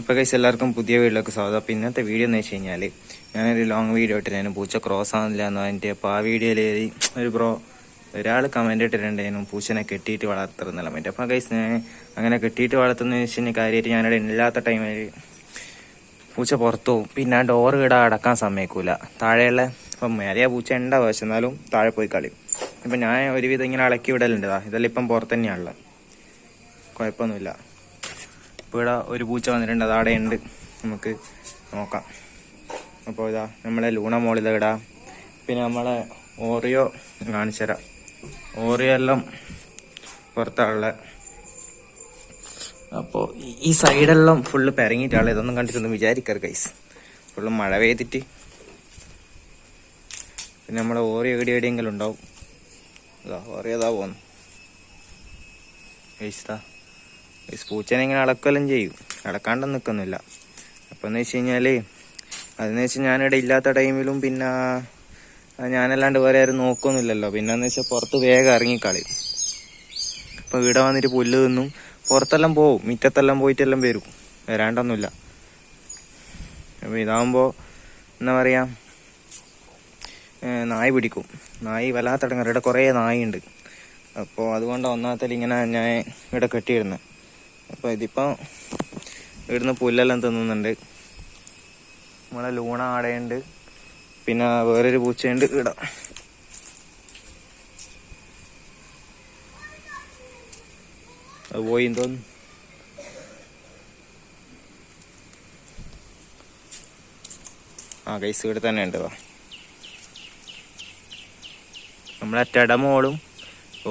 അപ്പോൾ കൈസ് എല്ലാവർക്കും പുതിയ വീഡിയോക്ക് സ്വാഗതം. അപ്പോൾ ഇന്നത്തെ വീഡിയോ എന്ന് വെച്ച് കഴിഞ്ഞാൽ ഞാനൊരു ലോങ് വീഡിയോ ഇട്ടിരുന്നു പൂച്ച ക്രോസ് ആവുന്നില്ല എന്ന് പറഞ്ഞിട്ട് അപ്പോൾ ആ വീഡിയോയിൽ ഒരു ബ്രോ ഒരാൾ കമന്റ് ഇട്ടിട്ടുണ്ടായിരുന്നു. പൂച്ചനെ കെട്ടിയിട്ട് വളർത്തുന്നില്ല മറ്റേ അപ്പോൾ കൈസ് ഞാൻ അങ്ങനെ കെട്ടിയിട്ട് വളർത്തുന്ന വെച്ച് കഴിഞ്ഞാൽ കാര്യമായിട്ട് ഞാനിവിടെ ഇല്ലാത്ത ടൈമിൽ പൂച്ച പുറത്തു പിന്നെ ഡോറ് ഇട അടക്കാൻ സമ്മതിക്കൂല. താഴെയുള്ള ഇപ്പം മേലെയാ പൂച്ച ഉണ്ടാവും പക്ഷെ എന്നാലും താഴെ പോയി കളി ഇപ്പം ഞാൻ ഒരുവിധം ഇങ്ങനെ അളക്കി വിടലുണ്ട്. ഇതെല്ലാം ഇപ്പം പുറത്ത് തന്നെയാണുള്ളത്. കുഴപ്പമൊന്നുമില്ല. ഇപ്പോൾ ഇവിടെ ഒരു പൂച്ച വന്നിട്ടുണ്ട് അത് അവിടെ ഉണ്ട് നമുക്ക് നോക്കാം. അപ്പോൾ ഇതാ നമ്മളെ ലൂണ മോളിൽ ഇടാം. പിന്നെ നമ്മളെ ഓറിയോ കാണിച്ചു തരാം. ഓറിയോ എല്ലാം പുറത്താണുള്ള. അപ്പോൾ ഈ സൈഡെല്ലാം ഫുള്ള് പെരങ്ങിയിട്ടാണ് ഇതൊന്നും കണ്ടിട്ടൊന്നും വിചാരിക്കരുത് ഗൈസ് ഫുള്ള് മഴ പെയ്തിട്ട്. പിന്നെ നമ്മളെ ഓറിയോ എവിടെ എവിടെയെങ്കിലും ഉണ്ടാവും. ഓറിയോ ഇതാ പോകുന്നു ഗൈസ് ഇതാ. ഗൈസ് പൂച്ചനെ ഇങ്ങനെ അളക്കെല്ലാം ചെയ്യും. അടക്കാണ്ട് നിൽക്കുന്നില്ല അപ്പോൾ എന്ന് വെച്ച് കഴിഞ്ഞാൽ അതെന്ന് വെച്ചാൽ ഞാനിവിടെ ഇല്ലാത്ത ടൈമിലും പിന്നെ ഞാനല്ലാണ്ട് വേറെ ആരും നോക്കൊന്നുമില്ലല്ലോ പിന്നെ എന്ന് വെച്ചാൽ പുറത്ത് വേഗം ഇറങ്ങിക്കളയും. അപ്പോൾ ഇവിടെ വന്നിട്ട് പുല്ല് തിന്നും. പുറത്തെല്ലാം പോവും. മുറ്റത്തെല്ലാം പോയിട്ടെല്ലാം വരും. വരാണ്ടൊന്നുമില്ല. അപ്പോൾ ഇതാകുമ്പോൾ എന്താ പറയുക നായ് പിടിക്കും. നായ് വല്ലാത്തടങ്ങാറ് ഇവിടെ കുറേ നായുണ്ട്. അപ്പോൾ അതുകൊണ്ടാണ് ഒന്നാമത്തെ ഇങ്ങനെ ഞാൻ ഇവിടെ കെട്ടിയിടുന്നത് അപ്പോൾ ഇതിപ്പോൾ ഇവിടുന്ന് പുല്ലെല്ലാം തിന്നുന്നുണ്ട്. നമ്മളെ ലൂണ ആടയുണ്ട്. പിന്നെ വേറൊരു പൂച്ചയുണ്ട് ഇവിടെ. അത് പോയി തോന്നുന്നു ആ കൈസ് ഇവിടെ തന്നെ ഉണ്ട് വാ. നമ്മളെ ടെടമോളും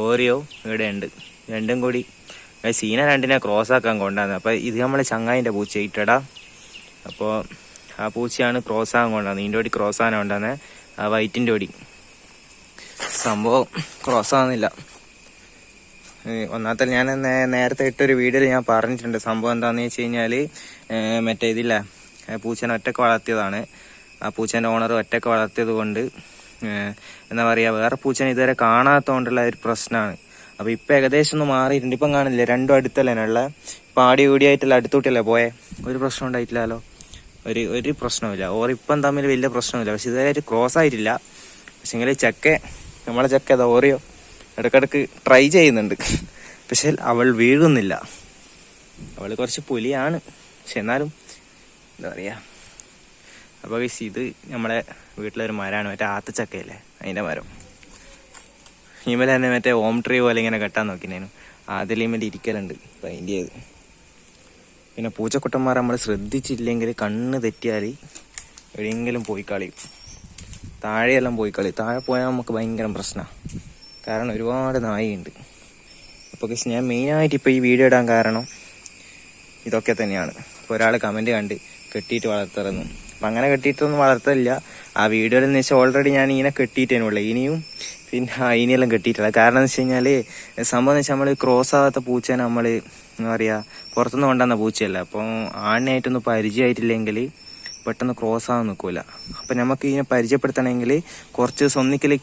ഓറിയോ ഇവിടെ ഉണ്ട് രണ്ടും കൂടി സീന രണ്ടിനെ ക്രോസ് ആക്കാൻ കൊണ്ടാന്ന്. അപ്പോൾ ഇത് നമ്മളെ ചങ്ങായിന്റെ പൂച്ച ഇട്ടടാ. അപ്പോൾ ആ പൂച്ചയാണ് ക്രോസ് ആകാൻ കൊണ്ടാന്ന്. ഇതിന്റെ ഓടി ക്രോസ് ആകാൻ കൊണ്ടാന്ന്. ആ വൈറ്റിന്റെ ഓടി. സംഭവം ക്രോസ് ആകുന്നില്ല ഒന്നാമത്തെ ഞാൻ നേരത്തെ ഇട്ടൊരു വീഡിയോയിൽ ഞാൻ പറഞ്ഞിട്ടുണ്ട്. സംഭവം എന്താണെന്ന് വെച്ച് കഴിഞ്ഞാൽ മറ്റേ ഇതില്ല പൂച്ചനെ ഒറ്റയ്ക്ക് വളർത്തിയതാണ്. ആ പൂച്ചേന്റെ ഓണർ ഒറ്റയ്ക്ക് വളർത്തിയത് കൊണ്ട് എന്താ പറയുക വേറെ പൂച്ചനെ ഇതുവരെ കാണാത്തതുകൊണ്ടുള്ള ഒരു പ്രശ്നമാണ് അപ്പോൾ ഇപ്പൊ ഏകദേശം ഒന്ന് മാറിയിട്ടുണ്ട്. ഇപ്പം കാണില്ലേ രണ്ടും അടുത്തല്ലേ ഉള്ള ഇപ്പം ആടി ഊടിയായിട്ടല്ല അടുത്തോട്ടല്ലേ പോയെ? ഒരു പ്രശ്നം ഉണ്ടായിട്ടില്ലല്ലോ? ഒരു ഒരു പ്രശ്നമില്ല ഓർ ഇപ്പം തമ്മിൽ വലിയ പ്രശ്നമില്ല പക്ഷെ ഇതുവരെ ക്രോസ് ആയിട്ടില്ല. പക്ഷെ ഇങ്ങനെ ചെക്ക നമ്മളെ ചെക്ക ഏതാ ഓറിയോ ഇടക്കിടക്ക് ട്രൈ ചെയ്യുന്നുണ്ട്. പക്ഷെ അവൾ വീഴുന്നില്ല. അവൾ കുറച്ച് പുലിയാണ്. പക്ഷെ എന്നാലും എന്താ പറയുക അപ്പോൾ ഇത് നമ്മളെ വീട്ടിലൊരു മരമാണ്. മറ്റേ ആത്തച്ചക്കയല്ലേ? അതിന്റെ മരം. ഇമല തന്നെ മറ്റേ ഓം ട്രീ പോലെ ഇങ്ങനെ കെട്ടാൻ നോക്കിനേനു. അതിലിമേൽ ഇരിക്കലുണ്ട്. അപ്പം അതിന്റെ ചെയ്ത് പിന്നെ പൂച്ചക്കുട്ടന്മാർ നമ്മൾ ശ്രദ്ധിച്ചില്ലെങ്കിൽ കണ്ണ് തെറ്റിയാൽ എവിടെയെങ്കിലും പോയി കളിയും. താഴെയെല്ലാം പോയി കളി താഴെ പോയാൽ നമുക്ക് ഭയങ്കര പ്രശ്നമാണ് കാരണം ഒരുപാട് നായയുണ്ട്. അപ്പോൾ ഞാൻ മെയിനായിട്ട് ഇപ്പോൾ ഈ വീഡിയോ ഇടാൻ കാരണം ഇതൊക്കെ തന്നെയാണ്. ഒരാൾ കമന്റ് കണ്ട് കെട്ടിയിട്ട് വളർത്തറന്നു അപ്പം അങ്ങനെ കെട്ടിയിട്ടൊന്നും വളർത്തലില്ല. ആ വീഡിയോയിൽ എന്ന് വെച്ചാൽ ഓൾറെഡി ഞാൻ ഇങ്ങനെ കെട്ടിയിട്ടേനുള്ളൂ ഇനിയും പിന്നെ ഇനിയെല്ലാം കെട്ടിയിട്ടില്ല. കാരണം എന്ന് വെച്ച് കഴിഞ്ഞാൽ സംഭവം എന്ന് വെച്ചാൽ നമ്മൾ ക്രോസ് ആവാത്ത പൂച്ചേനെ നമ്മൾ എന്താ പറയുക പുറത്തുനിന്ന് കൊണ്ടുവന്ന പൂച്ചയല്ല. അപ്പോൾ ആണിനായിട്ടൊന്നും പരിചയമായിട്ടില്ലെങ്കിൽ പെട്ടെന്ന് ക്രോസ് ആവാൻ നിൽക്കില്ല അപ്പം നമുക്ക് ഇതിനെ പരിചയപ്പെടുത്തണമെങ്കിൽ കുറച്ച് ദിവസം ഒന്നിക്കൽ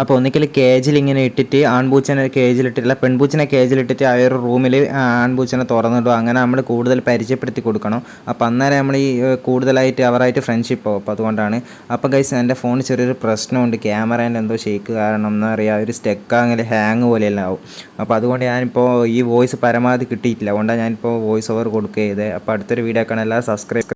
അപ്പോൾ ഒന്നിക്കൽ കേജിൽ ഇങ്ങനെ ഇട്ടിട്ട് ആൺപൂച്ചനെ കേജിലിട്ടില്ല പെൺപൂച്ചനെ കേജിലിട്ടിട്ട് ആ ഒരു റൂമിൽ ആൺപൂച്ചനെ തുറന്നിടും അങ്ങനെ നമ്മൾ കൂടുതൽ പരിചയപ്പെടുത്തി കൊടുക്കണം. അപ്പോൾ അന്നേരം നമ്മൾ ഈ കൂടുതലായിട്ട് അവരായിട്ട് ഫ്രണ്ട്ഷിപ്പ് ആവും അപ്പോൾ അതുകൊണ്ടാണ്. അപ്പോൾ ഗൈസ് എന്റെ ഫോണിൽ ചെറിയൊരു പ്രശ്നമുണ്ട്. ക്യാമറേന്റെ എന്തോ ഷേക്ക് കാരണം എന്താ പറയുക ഒരു സ്റ്റെക്ക് അങ്ങനെ ഹാങ് പോലെയെല്ലാം ആവും. അപ്പോൾ അതുകൊണ്ട് ഞാനിപ്പോൾ ഈ വോയിസ് പരമാവധി കിട്ടിയിട്ടില്ല. അതുകൊണ്ടാണ് ഞാനിപ്പോൾ വോയിസ് ഓവർ കൊടുക്കുക ചെയ്തത് അപ്പോൾ അടുത്തൊരു വീഡിയോ കാണാൻ എല്ലാവരും സബ്സ്ക്രൈബ്